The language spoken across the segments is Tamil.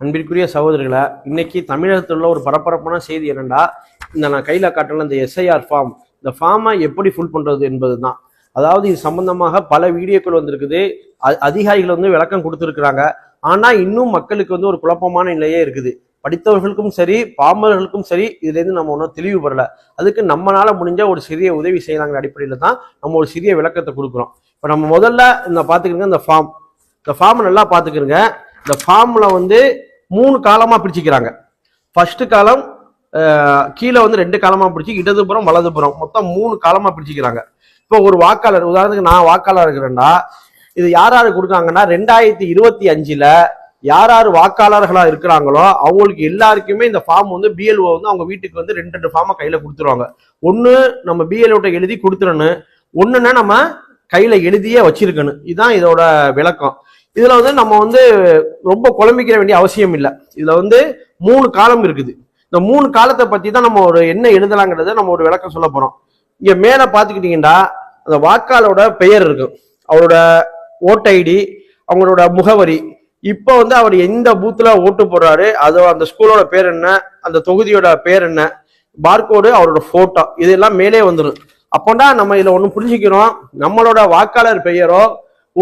அன்பிற்குரிய சகோதரர்களை இன்னைக்கு தமிழகத்தில் உள்ள ஒரு பரபரப்பான செய்தி என்னென்னா இந்த நான் கையில் காட்டின இந்த எஸ்ஐஆர் ஃபார்ம் இந்த ஃபார்மை எப்படி ஃபுல் பண்ணுறது என்பது தான் அதாவது இது சம்பந்தமாக பல வீடியோக்கள் வந்திருக்குது. அதிகாரிகள் வந்து விளக்கம் கொடுத்துருக்குறாங்க. ஆனால் இன்னும் மக்களுக்கு வந்து ஒரு குழப்பமான நிலையே இருக்குது. படித்தவர்களுக்கும் சரி பாமரர்களுக்கும் சரி இதுலேருந்து நம்ம ஒன்றும் தெளிவு பெறல. அதுக்கு நம்மளால முடிஞ்ச ஒரு சிறிய உதவி செய்யலாங்கிற அடிப்படையில் தான் நம்ம ஒரு சிறிய விளக்கத்தை கொடுக்குறோம். இப்போ நம்ம முதல்ல இந்த பார்த்துக்கிறோங்க இந்த ஃபார்ம் இந்த ஃபார்ம் நல்லா பார்த்துக்கிறோங்க இந்த ஃபார்ம்ல வந்து மூணு காலமா பிரிச்சுக்கிறாங்க. ஃபர்ஸ்ட் காலம் கீழே வந்து ரெண்டு காலமா பிடிச்சி இடதுபுறம் வலதுபுறம் மொத்தம் மூணு காலமா பிரிச்சுக்கிறாங்க. இப்போ ஒரு வாக்காளர் உதாரணத்துக்கு நான் வாக்காளர் இருக்கிறேன்னா இது யார் யாரு கொடுக்காங்கன்னா ரெண்டாயிரத்தி இருபத்தி அஞ்சுல யார் யார் வாக்காளர்களா இருக்கிறாங்களோ அவங்களுக்கு எல்லாருக்குமே இந்த ஃபார்ம் வந்து பிஎல்ஓ வந்து அவங்க வீட்டுக்கு வந்து ரெண்டு ரெண்டு ஃபார்மை கையில கொடுத்துருவாங்க. ஒன்னு நம்ம பிஎல்ஓட்ட எழுதி கொடுத்துடணும். ஒன்றுன்னா நம்ம கையில எழுதியே வச்சிருக்கணும். இதுதான் இதோட விளக்கம். இதுல வந்து நம்ம வந்து ரொம்ப குழம்பிக்கிற வேண்டிய அவசியம் இல்லை. இதுல வந்து மூணு காலம் இருக்குது. இந்த மூணு காலத்தை பத்தி தான் நம்ம ஒரு என்ன எழுதலாங்கிறத நம்ம ஒரு விளக்கம் சொல்ல போறோம். இங்க மேல பாத்துக்கிட்டீங்கன்னா அந்த வாக்காளரோட பெயர் இருக்கும். அவரோட ஓட் ஐடி அவங்களோட முகவரி. இப்போ வந்து அவர் எந்த பூத்துல ஓட்டு போடுறாரு அது அந்த ஸ்கூலோட பேர் என்ன அந்த தொகுதியோட பேர் என்ன பார்கோடு அவரோட போட்டோ இதெல்லாம் மேலே வந்துடும் அப்போண்டா நம்ம இதில் ஒன்று புரிஞ்சுக்கிறோம். நம்மளோட வாக்காளர் பெயரோ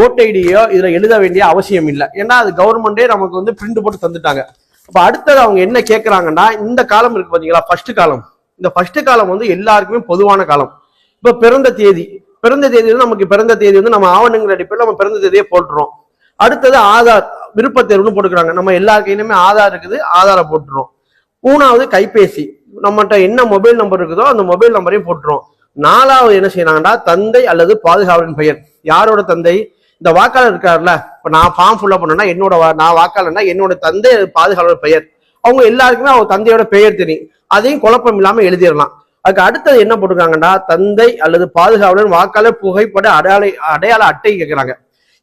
ஓட் ஐடியோ இதுல எழுத வேண்டிய அவசியம் இல்லை. ஏன்னா அது கவர்மெண்டே நமக்கு வந்து பிரிண்ட் போட்டு தந்துட்டாங்க. அப்ப அடுத்தது அவங்க என்ன கேட்கறாங்கன்னா இந்த காலம் இருக்கு பாத்தீங்களா ஃபர்ஸ்ட் காலம். இந்த ஃபர்ஸ்ட் காலம் வந்து எல்லாருக்குமே பொதுவான காலம். இப்ப பிறந்த தேதி. பிறந்த தேதி வந்து நமக்கு பிறந்த தேதி வந்து நம்ம ஆவணங்கள் அடிப்படையில் நம்ம பிறந்த தேதியை போட்டுறோம். அடுத்தது ஆதார் விருப்ப தேர்வுன்னு போட்டுக்கிறாங்க. நம்ம எல்லா கையிலுமே ஆதார் இருக்குது ஆதாரை போட்டுறோம். மூணாவது கைபேசி. நம்மகிட்ட என்ன மொபைல் நம்பர் இருக்குதோ அந்த மொபைல் நம்பரையும் போட்டுரும் நாலாவது என்ன செய்யறாங்கன்னா தந்தை அல்லது பாதுகாவலின் பெயர். யாரோட தந்தை? இந்த வாக்காளர் இருக்காருல்ல இப்போ நான் ஃபார்ம் ஃபுல்லாக பண்ணேன்னா என்னோட நான் வாக்காளர்னா என்னோட தந்தை அல்லது பாதுகாவலர் பெயர். அவங்க எல்லாருக்குமே அவங்க தந்தையோட பெயர் தெரியும். அதையும் குழப்பம் இல்லாமல் எழுதிடலாம். அதுக்கு அடுத்தது என்ன போட்டிருக்காங்கன்னா தந்தை அல்லது பாதுகாவலர் வாக்காளர் புகைப்பட அடையாள அடையாள அட்டை கேட்குறாங்க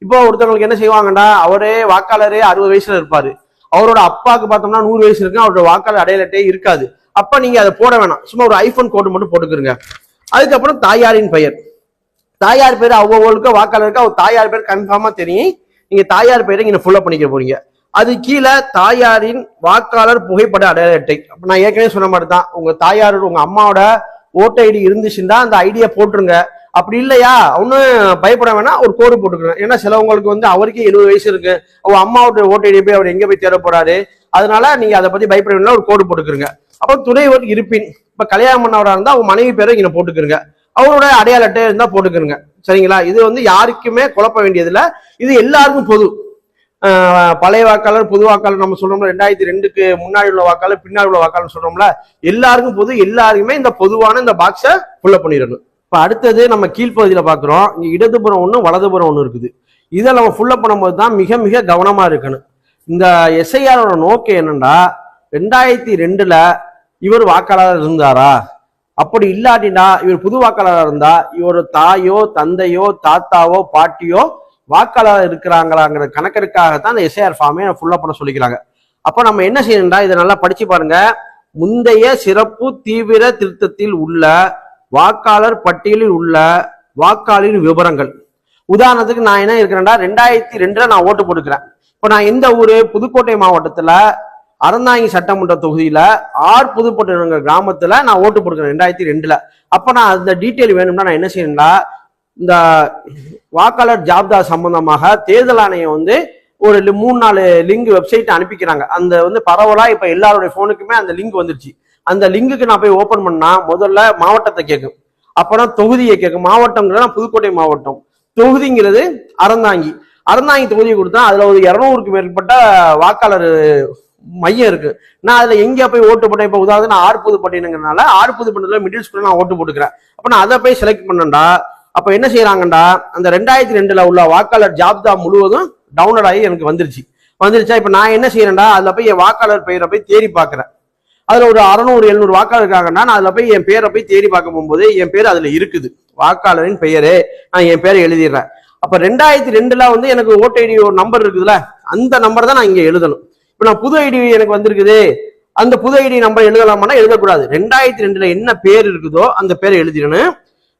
இப்போ ஒருத்தவங்களுக்கு என்ன செய்வாங்கடா அவரே வாக்காளரே அறுபது வயசுல இருப்பாரு. அவரோட அப்பாவுக்கு பார்த்தோம்னா நூறு வயசு இருக்கு அவரோட வாக்காளர் அடையாள அட்டை இருக்காது. அப்ப நீங்க அதை போட வேணாம். சும்மா ஒரு ஐபோன் கோடு மட்டும் போட்டுக்கிறங்க அதுக்கப்புறம் தாயாரின் பெயர். தாயார் பேர் அவ்வளவுக்கு வாக்காளருக்கு அவர் தாயார் பேர் கன்ஃபார்மா தெரியும். நீங்க தாயார் பேரை நீங்க ஃபுல்லப் பண்ணிக்க போறீங்க. அது கீழே தாயாரின் வாக்காளர் புகைப்பட அடையாள அட்டை. அப்ப நான் ஏற்கனவே சொன்ன மாதிரி தான் உங்க தாயாரோட உங்க அம்மாவோட ஓட்டு ஐடி இருந்துச்சுன்னா அந்த ஐடியை போட்டுருங்க. அப்படி இல்லையா? ஒன்றும் பயப்பட வேணாம். ஒரு கோடு போட்டுக்கிறேன் ஏன்னா சிலவங்களுக்கு வந்து அவருக்கே எழுபது வயசு இருக்கு. அவங்க அம்மாவோட ஓட்டு ஐடியை போய் அவர் எங்கே போய் தேட போறாரு? அதனால நீங்க அதை பத்தி பயப்பட வேண்டாம் ஒரு கோடு போட்டுக்கிறங்க அப்போ துணைவர் இருப்பின். இப்ப கல்யாணம் பண்ணவராக இருந்தால் அவங்க மனைவி பேரை இங்க போட்டுக்கிறங்க அவரோட அடையாள அட்டை இருந்தா போட்டுக்கிறங்க சரிங்களா? இது வந்து யாருக்குமே குழப்ப வேண்டியதில்ல. இது எல்லாருக்கும் பொது. பழைய வாக்காளர் புது வாக்காளர் நம்ம சொல்றோம்ல ரெண்டாயிரத்தி ரெண்டுக்கு முன்னாடி உள்ள வாக்காளர் பின்னாடி உள்ள வாக்காளர் சொல்றோம்ல எல்லாருக்கும் பொது எல்லாருக்குமே இந்த பொதுவான இந்த பாக்ஸை ஃபுல்லப் பண்ணிடணும். இப்போ அடுத்தது நம்ம கீழ்ப்பகுதியில் பார்க்குறோம் இங்கே இடதுபுறம் ஒன்று வலதுபுறம் ஒன்று இருக்குது. இதை நம்ம ஃபுல்லப் பண்ணும்போது தான் மிக மிக கவனமாக இருக்கணும். இந்த எஸ்ஐஆரோட நோக்கம் என்னன்னா ரெண்டாயிரத்தி ரெண்டில் இவர் வாக்காளர் இருந்தாரா? அப்படி இல்லாட்டினா இவர் புது வாக்காளராக இருந்தா இவர் தாயோ தந்தையோ தாத்தாவோ பாட்டியோ வாக்காளர் இருக்கிறாங்களாங்கிற கணக்கெடுக்காகத்தான் அந்த எஸ்ஐஆர் ஃபார்மே ஃபுல்லாக பண்ண சொல்லிக்கிறாங்க. அப்போ நம்ம என்ன செய்யணும்டா? இதை நல்லா படிச்சு பாருங்க. முந்தைய சிறப்பு தீவிர திருத்தத்தில் உள்ள வாக்காளர் பட்டியலில் உள்ள வாக்காளரின் விவரங்கள். உதாரணத்துக்கு நான் என்ன இருக்கிறேன்டா? ரெண்டாயிரத்தி ரெண்டுல நான் ஓட்டு போட்டுக்கிறேன் இப்போ நான் எந்த ஊரு புதுக்கோட்டை மாவட்டத்துல அறந்தாங்கி சட்டமன்ற தொகுதியில ஆர் புதுப்பட்டினங்கிற கிராமத்துல நான் ஓட்டு போட்டுக்கிறேன் ரெண்டாயிரத்தி ரெண்டுல. அப்ப நான் அந்த டீட்டெயில் வேணும்னா நான் என்ன செய்யணும்னா இந்த வாக்காளர் ஜாப்தா சம்பந்தமாக தேர்தல் ஆணையம் வந்து ஒரு மூணு நாலு லிங்க் வெப்சைட் அனுப்பிக்கிறாங்க. அந்த வந்து பரவலா இப்ப எல்லாருடைய போனுக்குமே அந்த லிங்க் வந்துருச்சு. அந்த லிங்குக்கு நான் போய் ஓபன் பண்ணா முதல்ல மாவட்டத்தை கேட்கும் அப்புறம் தொகுதியை கேட்கும் மாவட்டம்ங்கிறது புதுக்கோட்டை மாவட்டம். தொகுதிங்கிறது அறந்தாங்கி. அறந்தாங்கி தொகுதியை கொடுத்தா அதுல ஒரு இரநூறுக்கு மேற்பட்ட வாக்காளர் மையம் இருக்கு. நான் அதுல எங்க போய் ஓட்டு போட்டேன்? இப்ப உதாரணம் நான் ஆறு புதுப்பட்டினங்கிறனால ஆறு புதுப்பட்டினத்துல மிடில் ஸ்கூல்ல நான் ஓட்டு போட்டுக்கிறேன். அப்ப நான் அதை போய் செலக்ட் பண்ணேன்டா. அப்ப என்ன செய்யறாங்கடா? அந்த ரெண்டாயிரத்தி ரெண்டுல உள்ள வாக்காளர் ஜாப்தா முழுவதும் டவுன்லோட் ஆகி எனக்கு வந்துருச்சு. வந்துருச்சா? இப்ப நான் என்ன செய்யறேன்டா? அதுல போய் என் வாக்காளர் பெயரை போய் தேடி பார்க்குறேன் அதுல ஒரு அறநூறு எழுநூறு வாக்காளர் இருக்காங்கன்னா நான் அதுல போய் என் பேரை போய் தேடி பார்க்க போகும்போது என் பேர் அதுல இருக்குது. வாக்காளரின் பெயரே நான் என் பேரை எழுதிடுறேன். அப்ப ரெண்டாயிரத்தி ரெண்டுல வந்து எனக்கு ஓட்டு ஐடி ஒரு நம்பர் இருக்குதுல்ல? அந்த நம்பர் தான் நான் இங்க எழுதணும். இப்ப நான் புது ஐடி எனக்கு வந்திருக்குது அந்த புது ஐடி நம்பர் எழுதலாமான்னா எழுதக்கூடாது. ரெண்டாயிரத்தி ரெண்டுல என்ன பேர் இருக்குதோ அந்த பேரை எழுதிடணும்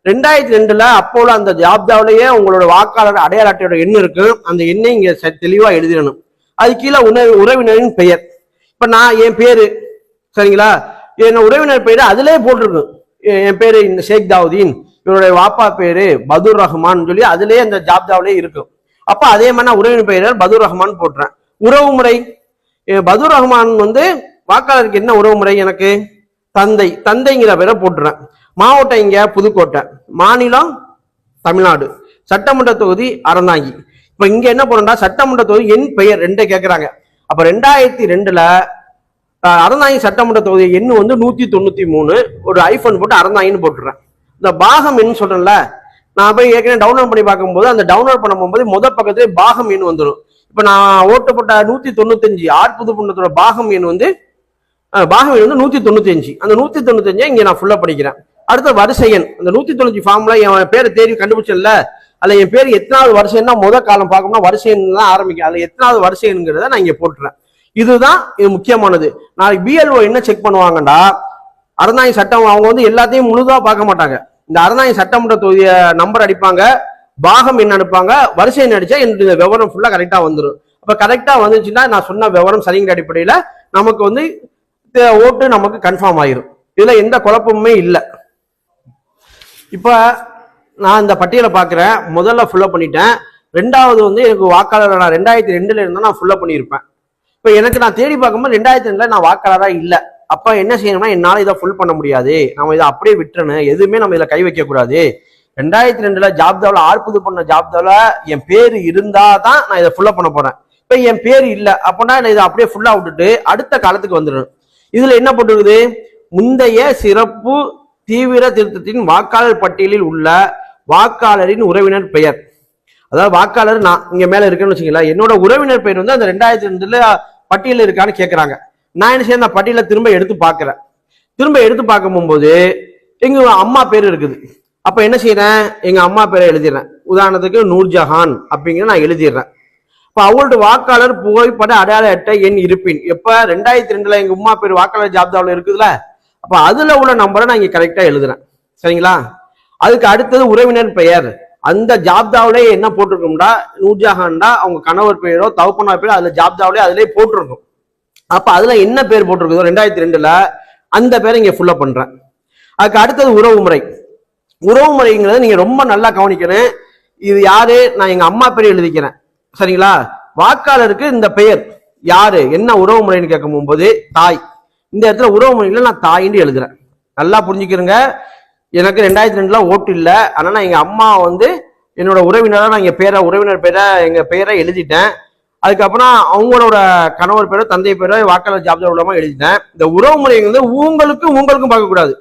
ரெண்டாயிரத்தி ரெண்டுல அப்போல அந்த ஜாப்தாவிலேயே உங்களோட வாக்காளர் அடையாள அட்டையோட எண் இருக்கு. அந்த எண்ணை இங்க தெளிவா எழுதிடணும் அது கீழே உணவு உறவினரின் பெயர். இப்ப நான் என் பேரு சரிங்களா? என் உறவினர் பெயர் அதிலே போட்டிருக்கும் என் பேரு இந்த ஷேக் தாவுதீன். இவருடைய வாப்பா பேரு பதுர் ரஹ்மான் சொல்லி அதிலே அந்த ஜாப்தாவிலே இருக்கும். அப்ப அதே மாதிரி நான் உறவினர் பெயர் பதுர் ரஹ்மான் போட்டுறேன். உறவு முறை பதுர் ரஹ்மான் வந்து வாக்காளருக்கு என்ன உறவு முறை எனக்கு? தந்தை. தந்தைங்கிற பேரை போட்டுறேன். மாவட்டம் இங்க புதுக்கோட்டை. மாநிலம் தமிழ்நாடு. சட்டமன்ற தொகுதி அறந்தாங்கி. இப்ப இங்க என்ன பண்ணா சட்டமன்ற தொகுதி என் பெயர் ரெண்டே கேக்குறாங்க. அப்ப ரெண்டாயிரத்தி ரெண்டுல அறந்தாங்கி சட்டமன்ற தொகுதி எண் வந்து நூத்தி தொண்ணூத்தி மூணு. ஒரு ஐபோன் போட்டு அறந்தாங்கின்னு போட்டுறேன். இந்த பாகம் என்ன சொல்றேன்ல நான் போய் ஏற்கனவே டவுன்லோட் பண்ணி பார்க்கும்போது அந்த டவுன்லோட் பண்ணும்போது முத பக்கத்துல பாகம் எண் வந்துடும் இப்போ நான் ஓட்டப்பட்ட நூற்றி தொண்ணூத்தஞ்சு ஆட்புது புண்ணத்தோட பாகம் எண் வந்து பாகம் எண் வந்து நூற்றி தொண்ணூத்தஞ்சு அந்த நூற்றி தொண்ணூத்தஞ்சை இங்கே நான் ஃபுல்லாக படிக்கிறேன். அடுத்த வரிசை எண். அந்த நூற்றி தொண்ணூத்தி ஃபார்ம்ல என் பேரை தேடி கண்டுபிடிச்சல அதில் என் பேர் எத்தனாவது வரிசைன்னா முத காலம் பார்க்கணும்னா வரிசை தான் ஆரம்பிக்கும். அதில் எத்தனாவது வரிசைங்கிறத நான் இங்கே போட்டுறேன். இதுதான் இது முக்கியமானது. நாளைக்கு பிஎல்ஓ என்ன செக் பண்ணுவாங்கடா அறந்தாங்கி சட்டம் அவங்க வந்து எல்லாத்தையும் முழுதாக பார்க்க மாட்டாங்க. இந்த அறநாயகம் சட்டமன்ற தொகுதிய நம்பர் அடிப்பாங்க பாகம் என்ன அனுப்பாங்க வரிசை என்ன அடிச்சா என்னுடைய விவரம் ஃபுல்லாக கரெக்டாக வந்துடும் அப்போ கரெக்டாக வந்துச்சுன்னா நான் சொன்ன விவரம் சரிங்கிற அடிப்படையில் நமக்கு வந்து தே- ஓட்டு நமக்கு கன்ஃபார்ம் ஆயிரும். இதில் எந்த குழப்பமுமே இல்லை. இப்போ நான் இந்த பட்டியலை பார்க்குறேன் முதல்ல ஃபுல்லப் பண்ணிட்டேன். ரெண்டாவது வந்து எனக்கு வாக்காளர் நான் ரெண்டாயிரத்தி ரெண்டுல இருந்தால் நான் ஃபுல்லப் பண்ணியிருப்பேன். இப்போ எனக்கு நான் தேடி பார்க்கும்போது ரெண்டாயிரத்தி ரெண்டில் நான் வாக்காளராக இல்லை. அப்ப என்ன செய்யணும்னா என்னால இதை ஃபுல் பண்ண முடியாது. நம்ம இதை அப்படியே விட்டுறணும். எதுவுமே நம்ம இதில் கை வைக்க கூடாது. ரெண்டாயிரத்தி ரெண்டுல ஜாப்தாவில் ஆர்ப்புது பண்ண ஜாப்தாவில் என் பேர் இருந்தா தான் நான் இதை ஃபுல்லா பண்ண போறேன். இப்போ என் பேர் இல்லை அப்படின்னா நான் இதை அப்படியே ஃபுல்லா விட்டுட்டு அடுத்த காலத்துக்கு வந்துடணும். இதுல என்ன போட்டிருக்குது? முந்தைய சிறப்பு தீவிர திருத்தத்தின் வாக்காளர் பட்டியலில் உள்ள வாக்காளரின் உறவினர் பெயர். அதாவது வாக்காளர் நான் இங்க மேல இருக்கேன்னு வச்சுங்களேன் என்னோட உறவினர் பெயர் வந்து அந்த ரெண்டாயிரத்தி ரெண்டுல பட்டியலில் இருக்கான்னு கேக்குறாங்க. நான் என்ன செய்ய அந்த பட்டியலை திரும்ப எடுத்து பார்க்குறேன். திரும்ப எடுத்து பார்க்கும் போகும்போது எங்க அம்மா பேர் இருக்குது. அப்ப என்ன செய்யறேன் எங்க அம்மா பேரை எழுதிடுறேன் உதாரணத்துக்கு நூர்ஜஹான் அப்படிங்கிற நான் எழுதிடுறேன் இப்ப அவங்களோட வாக்காளர் புகைப்பட அடையாள அட்டை எண் இருப்பின். எப்ப? ரெண்டாயிரத்தி ரெண்டுல எங்க உமா பேர் வாக்காளர் ஜாப்தாவில் இருக்குதுல? அப்ப அதுல உள்ள நம்பரை நான் இங்க கரெக்டா எழுதுறேன். சரிங்களா? அதுக்கு அடுத்தது உறவினர் பெயர். அந்த ஜாப்தாவிலே என்ன போட்டிருக்கும்டா? நூர்ஜஹான்டா அவங்க கணவர் பெயரோ தகப்பனார் பேரோ அதுல ஜாப்தாவிலே அதுலேயே போட்டிருக்கும். அப்ப அதுல என்ன பேர் போட்டிருக்குதோ ரெண்டாயிரத்தி ரெண்டுல அந்த பேரை இங்க ஃபுல்லா பண்றேன். அதுக்கு அடுத்தது உறவு முறை. உறவு முறைங்கிறத நீங்க ரொம்ப நல்லா கவனிக்கணும். இது யாரு? நான் எங்க அம்மா பேர் எழுதிக்கிறேன். சரிங்களா? வாக்காளருக்கு இந்த பெயர். யாரு? என்ன உறவு முறைன்னு கேட்கும் போது தாய். இந்த இடத்துல உறவு முறையில நான் தாயின்னு எழுதுறேன். நல்லா புரிஞ்சுக்கிறேங்க. எனக்கு ரெண்டாயிரத்தி ரெண்டுல ஓட்டு இல்லை. ஆனா நான் எங்க அம்மா வந்து என்னோட உறவினராக நான் எங்க பேரை உறவினர் பேரை எங்க பெயரை எழுதிட்டேன். அதுக்கப்புறம் அவங்களோட கணவர் பேரோ தந்தை பேரோ வாக்காளர் ஜாப்தா மூலமா எழுதிட்டேன். இந்த உறவு முறை வந்து உங்களுக்கும் உங்களுக்கும் பார்க்கக்கூடாது.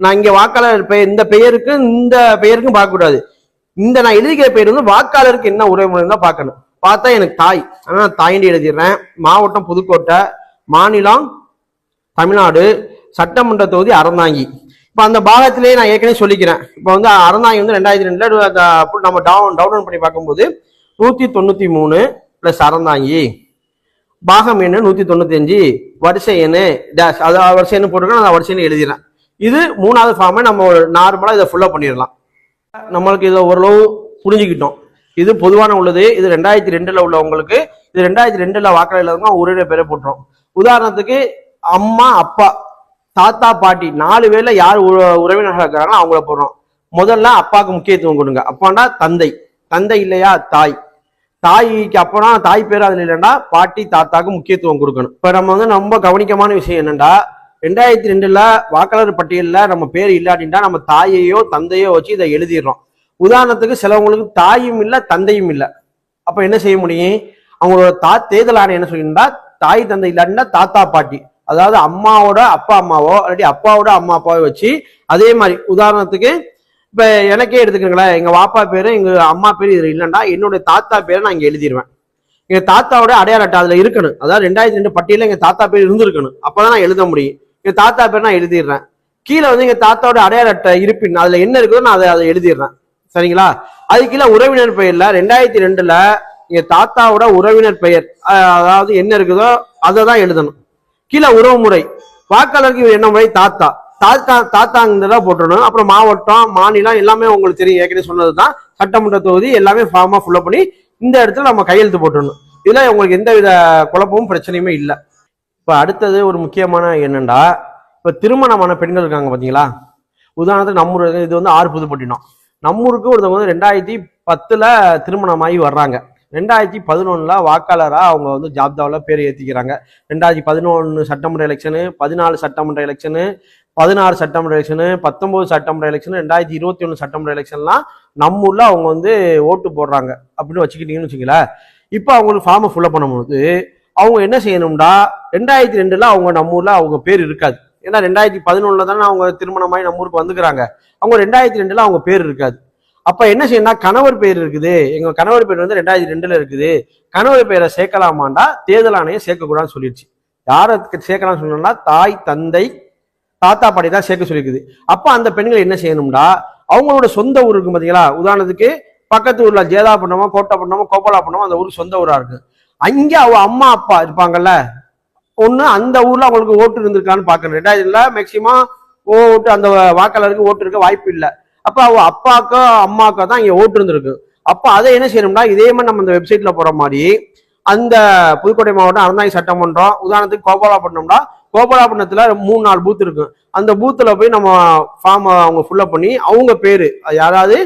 நான் இங்க வாக்காளர் பெயர் இந்த பெயருக்கு இந்த பெயருக்கும் பார்க்கக்கூடாது. இந்த நான் எழுதிக்கிற பெயர் வந்து வாக்காளருக்கு என்ன உறவு முறை தான் பார்க்கணும். பார்த்தா எனக்கு தாய். ஆனால் நான் தாயின்னு எழுதிடுறேன். மாவட்டம் புதுக்கோட்டை மாநிலம் தமிழ்நாடு சட்டமன்ற தொகுதி அறந்தாங்கி. இப்போ அந்த பாகத்திலேயே நான் ஏற்கனவே சொல்லிக்கிறேன். இப்போ வந்து அறந்தாங்கி வந்து ரெண்டாயிரத்தி ரெண்டில் நம்ம டவுன் டவுன்லோட் பண்ணி பார்க்கும்போது நூற்றி தொண்ணூற்றி மூணு பிளஸ் அறந்தாங்கி பாகம் எண்ணு நூத்தி தொண்ணூத்தி அஞ்சு வரிசை எண்ணு டேஷ் அது வரிசை எண்ணு போட்டிருக்கோம் நான் வரிசை எண்ணு எழுதிடுறேன். இது மூணாவது ஃபார்மை நம்ம நார்மலாக இதை ஃபுல்லாக பண்ணிடலாம். நம்மளுக்கு இதை ஓரளவு புரிஞ்சுக்கிட்டோம். இது பொதுவான உள்ளது. இது ரெண்டாயிரத்தி ரெண்டுல உள்ளவங்களுக்கு இது ரெண்டாயிரத்தி ரெண்டுல வாக்காளர் இல்லாதவங்க ஒரே பேரை போட்டுரும். உதாரணத்துக்கு அம்மா அப்பா தாத்தா பாட்டி நாலு பேர்ல யார் உறவினர்கள் இருக்கிறாங்களோ அவங்கள போடுறோம். முதல்ல அப்பாவுக்கு முக்கியத்துவம் கொடுங்க. அப்பாண்டா தந்தை. தந்தை இல்லையா? தாய். தாய்க்கு அப்பனா தாய் பேர் அதுல இல்லைன்னா பாட்டி தாத்தாக்கு முக்கியத்துவம் கொடுக்கணும். இப்ப நம்ம வந்து ரொம்ப கவனிக்கமான விஷயம் என்னன்னா ரெண்டாயிரத்தி ரெண்டுல வாக்காளர் பட்டியல்ல நம்ம பேர் இல்லாட்டின்னா நம்ம தாயையோ தந்தையோ வச்சு இதை எழுதிடுறோம். உதாரணத்துக்கு சிலவங்களுக்கு தாயும் இல்லை தந்தையும் இல்லை. அப்ப என்ன செய்ய முடியும்? அவங்களோட தா தேர்தல் ஆணையம் என்ன சொல்லியிருந்தா தாய் தந்தை இல்லாட்டினா தாத்தா பாட்டி. அதாவது அம்மாவோட அப்பா அம்மாவோ இல்லாட்டி அப்பாவோட அம்மா அப்பாவோ வச்சு அதே மாதிரி உதாரணத்துக்கு இப்போ எனக்கே எடுத்துக்கோங்களேன். எங்கள் வாப்பா பேர் எங்கள் அம்மா பேர் இது இல்லைன்னா என்னுடைய தாத்தா பேரை நான் இங்கே எழுதிடுவேன் எங்கள் தாத்தாவோட அடையாள அட்டை அதில் இருக்கணும். அதாவது ரெண்டாயிரத்தி ரெண்டு பட்டியலில் எங்கள் தாத்தா பேர் இருந்திருக்கணும். அப்பதான் நான் எழுத முடியும். எங்கள் தாத்தா பேர் நான் எழுதிடுறேன். கீழே வந்து எங்கள் தாத்தாவோட அடையாள அட்டை இருப்பின் அதில் என்ன இருக்குதோ நான் அதை அதை எழுதிடுறேன். சரிங்களா? அது கீழே உறவினர் பெயரில் ரெண்டாயிரத்தி ரெண்டில் எங்கள் தாத்தாவோட உறவினர் பெயர் அதாவது என்ன இருக்குதோ அதை தான் எழுதணும். கீழே உறவு முறை வாக்காளருக்கு இவர் என்ன முறை? தாத்தா. தாத்தா தாத்தாங்கிறதா போட்டுடணும். அப்புறம் மாவட்டம் மாநிலம் எல்லாமே உங்களுக்கு தெரியும். ஏற்கனவே சொன்னது தான் சட்டமன்ற தொகுதி எல்லாமே ஃபார்மாக ஃபுல்லப் பண்ணி இந்த இடத்துல நம்ம கையெழுத்து போட்டுடணும். இதில் உங்களுக்கு எந்த வித குழப்பமும் பிரச்சனையுமே இல்லை. இப்போ அடுத்தது ஒரு முக்கியமான என்னண்டா? இப்போ திருமணமான பெண்கள் இருக்காங்க பார்த்தீங்களா உதாரணத்துக்கு நம்ம இது வந்து ஆறு புதுப்பட்டினம். நம்ம ஊருக்கு ஒருத்தவங்க வந்து ரெண்டாயிரத்தி பத்தில் திருமணமாகி வர்றாங்க. ரெண்டாயிரத்தி பதினொன்னில் வாக்காளராக அவங்க வந்து ஜாப்தாவில் பேர் ஏற்றிக்கிறாங்க ரெண்டாயிரத்தி பதினொன்று சட்டமன்ற எலெக்ஷனு பதினாலு சட்டமன்ற எலெக்ஷனு பதினாறு சட்டமன்ற எலெக்ஷனு பத்தொம்போது சட்டமன்ற எலெக்ஷனு ரெண்டாயிரத்தி இருபத்தி ஒன்று சட்டமன்ற எலெக்ஷன்லாம் நம்ம ஊரில் அவங்க வந்து ஓட்டு போடுறாங்க அப்படின்னு வச்சுக்கிட்டீங்கன்னு வச்சுங்களேன் இப்போ அவங்களுக்கு ஃபார்மை ஃபுல்லப் பண்ணும்போது அவங்க என்ன செய்யணும்டா? ரெண்டாயிரத்தி ரெண்டில் அவங்க நம்ம ஊரில் அவங்க பேர் இருக்காது. ஏன்னா ரெண்டாயிரத்தி பதினொன்றில் தானே அவங்க திருமணமாகி நம்ம ஊருக்கு வந்துக்கிறாங்க. அவங்க ரெண்டாயிரத்தி ரெண்டில் அவங்க பேர் இருக்காது. அப்ப என்ன செய்யணும் கணவர் பேர் இருக்குது. எங்க கணவர் பேர் வந்து ரெண்டாயிரத்தி ரெண்டுல இருக்குது. கணவர் பெயரை சேர்க்கலாமாண்டா? தேர்தல் ஆணையம் சேர்க்கக்கூடாதுன்னு சொல்லிடுச்சு. யாரை சேர்க்கலாம்னு சொன்னோம்னா தாய் தந்தை தாத்தா பாட்டி தான் சேர்க்க சொல்லியிருக்குது. அப்ப அந்த பெண்கள் என்ன செய்யணும்டா? அவங்களோட சொந்த ஊர் இருக்கும் பாத்தீங்களா? உதாரணத்துக்கு பக்கத்து ஊர்ல கோட்டைப்பண்ணமோ கோபாலாப் பண்ணமோ அந்த ஊர் சொந்த ஊரா இருக்கு. அங்க அவ அம்மா அப்பா இருப்பாங்கல்ல? ஒண்ணு அந்த ஊர்ல அவங்களுக்கு ஓட்டு இருந்திருக்கான்னு பாக்கணும் ரெண்டாயிரத்துல மேக்சிமம் ஓட்டு அந்த வாக்காளருக்கு ஓட்டு இருக்க வாய்ப்பு இல்லை. அப்ப அவ அப்பாக்கோ அம்மாக்கோ தான் இங்க ஓட்டு இருந்திருக்கு. அப்ப அதை என்ன செய்யணும்னா இதே மாதிரி நம்ம அந்த வெப்சைட்ல போற மாதிரி அந்த புதுக்கோட்டை மாவட்டம் அறந்தாங்கி சட்டமன்றம் உதாரணத்துக்கு கோபாலாப்பட்டினம்னா கோபாலாபட்டினத்துல மூணு நாலு பூத் இருக்கு. அந்த பூத்துல போய் நம்ம ஃபார்ம் அவங்க ஃபுல்லப் பண்ணி அவங்க பேரு அது யாராவது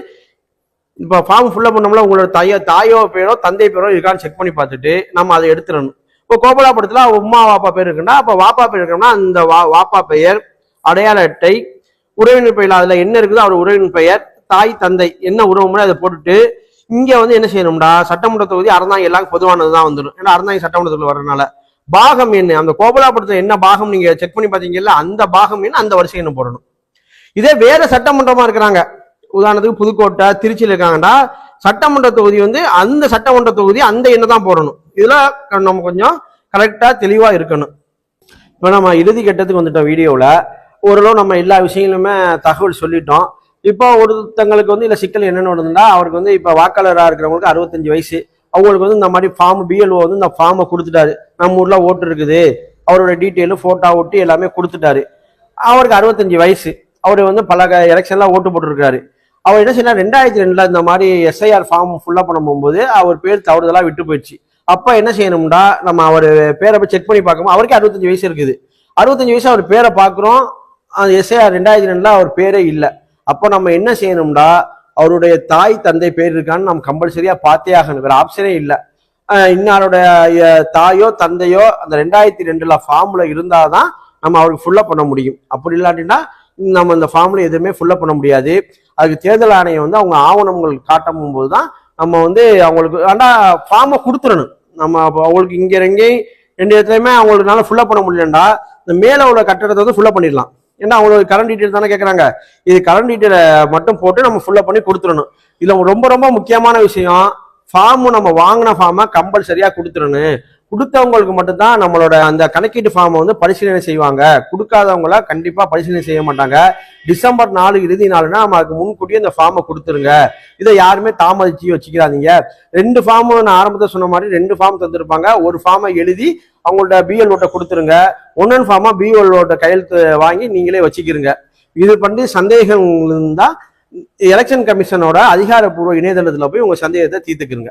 இப்போ ஃபார்ம் ஃபுல்லப் பண்ணோம்ல உங்களோட தாயோ தாயோ பேரோ தந்தை பேரோ இருக்கான்னு செக் பண்ணி பார்த்துட்டு நம்ம அதை எடுத்துடணும். இப்போ கோபாலாப்பட்டத்தில் உமா வாப்பா பேர் இருக்குன்னா அப்போ வாப்பா பேர் இருக்கணும்னா அந்த வா வாப்பா பெயர் அடையாள அட்டை உறவினர் பெயர் அதுல என்ன இருக்குதோ அவர் உறவினர் பெயர் தாய் தந்தை என்ன உறவுமுறை அதை போட்டுட்டு இங்க வந்து என்ன செய்யணும்டா? சட்டமன்ற தொகுதி அறந்தாங்க எல்லாம் பொதுவானது தான் வந்துடும். ஏன்னா அறந்தாங்க சட்டமன்றத்தில் வரனால பாகம் என்ன? அந்த கோபலாபுரத்துல என்ன பாகம் நீங்க செக் பண்ணி பாத்தீங்கல்ல அந்த பாகம் என்ன? அந்த வரிசை என்ன போடணும். இதே வேற சட்டமன்றமா இருக்கிறாங்க. உதாரணத்துக்கு புதுக்கோட்டை திருச்சியில் இருக்காங்கடா. சட்டமன்ற தொகுதி வந்து அந்த சட்டமன்ற தொகுதி அந்த எண்ணை தான் போடணும். இதுல நம்ம கொஞ்சம் கரெக்டா தெளிவா இருக்கணும். இப்போ நம்ம இறுதி கட்டத்துக்கு வந்துட்டோம் வீடியோவில். ஓரளவு நம்ம எல்லா விஷயங்களுமே தகவல் சொல்லிட்டோம். இப்போ ஒருத்தங்களுக்கு வந்து இல்லை சிக்கல் என்னென்னு வருதுன்னா அவருக்கு வந்து இப்போ வாக்காளராக இருக்கிறவங்களுக்கு அறுபத்தஞ்சு வயசு. அவங்களுக்கு வந்து இந்த மாதிரி ஃபார்ம் பிஎல்ஓ வந்து இந்த ஃபார்மை கொடுத்துட்டாரு. நம்ம ஊரில் ஓட்டு இருக்குது. அவரோட டீட்டெயிலு ஃபோட்டோ ஓட்டு எல்லாமே கொடுத்துட்டாரு. அவருக்கு அறுபத்தஞ்சு வயசு. அவர் வந்து பல எலெக்ஷன்லாம் ஓட்டு போட்டிருக்காரு. அவர் என்ன செய்யலாம் ரெண்டாயிரத்தி ரெண்டில் இந்த மாதிரி எஸ்ஐஆர் ஃபார்ம் ஃபுல்லாக பண்ண போகும்போது அவர் பேர் தவறுதலாக விட்டு போயிடுச்சு. அப்போ என்ன செய்யணும்டா நம்ம அவர் பேரை போய் செக் பண்ணி பார்க்கும்போது அவருக்கே அறுபத்தஞ்சு வயசு இருக்குது. அறுபத்தஞ்சு வயசு அவர் பேரை பார்க்குறோம். எஸ்ஐஆர் ரெண்டாயிரத்தி ரெண்டுல அவர் பேரே இல்லை. அப்போ நம்ம என்ன செய்யணும்டா? அவருடைய தாய் தந்தை பேர் இருக்கான்னு நம்ம கம்பல்சரியா பார்த்தே ஆகணும். வேற ஆப்ஷனே இல்லை. இன்னாருடைய தாயோ தந்தையோ அந்த ரெண்டாயிரத்தி ரெண்டுல ஃபார்ம்ல இருந்தாதான் நம்ம அவருக்கு ஃபுல்லா பண்ண முடியும். அப்படி இல்லாட்டினா நம்ம அந்த ஃபார்ம்ல எதுவுமே ஃபுல்லா பண்ண முடியாது. அதுக்கு தேர்தல் ஆணையம் வந்து அவங்க ஆவணங்கள் காட்டும் போது தான் நம்ம வந்து அவங்களுக்கு ஆனா ஃபார்மை கொடுத்துடணும். நம்ம அப்போ அவங்களுக்கு இங்க எங்கேயும் ரெண்டு இடத்துலையுமே அவங்களுக்குனால ஃபுல்லா பண்ண முடியலண்டா. இந்த மேல உள்ள கட்டடத்தை வந்து ஃபுல்லா பண்ணிடலாம். ஏன்னா அவங்களோட கரண்ட் டீட்டெயில் தானே கேட்குறாங்க இது கரண்ட் டீட்டெயிலை மட்டும் போட்டு நம்ம ஃபுல்லாக பண்ணி கொடுத்துடணும். இதில் ரொம்ப ரொம்ப முக்கியமான விஷயம் ஃபார்ம் நம்ம வாங்கின ஃபார்மை கம்பல்சரியாக கொடுத்துடணும். கொடுத்தவங்களுக்கு மட்டும்தான் நம்மளோட அந்த கணக்கீட்டு ஃபார்மை வந்து பரிசீலனை செய்வாங்க. கொடுக்காதவங்கள கண்டிப்பாக பரிசீலனை செய்ய மாட்டாங்க. டிசம்பர் நாலு இறுதி நாளுனா நம்ம அதுக்கு முன்கூட்டியே இந்த ஃபார்மை கொடுத்துருங்க. இதை யாருமே தாமதிச்சு வச்சுக்கிறாதீங்க ரெண்டு ஃபார்ம் நான் ஆரம்பத்தில் சொன்ன மாதிரி ரெண்டு ஃபார்ம் தந்திருப்பாங்க. ஒரு ஃபார்மை எழுதி அவங்கள்ட்ட பிஎல் ஓட்டை கொடுத்துருங்க. ஒன்னன் ஃபார்மாக பிஎல் ஓட்ட கையெழுத்து வாங்கி நீங்களே வச்சுக்கிறீங்க இது பண்ணி சந்தேகம் இருந்தால் எலெக்ஷன் கமிஷனோட அதிகாரப்பூர்வ இணையதளத்துல போய் உங்க சந்தேகத்தை தீர்த்துக்குங்க.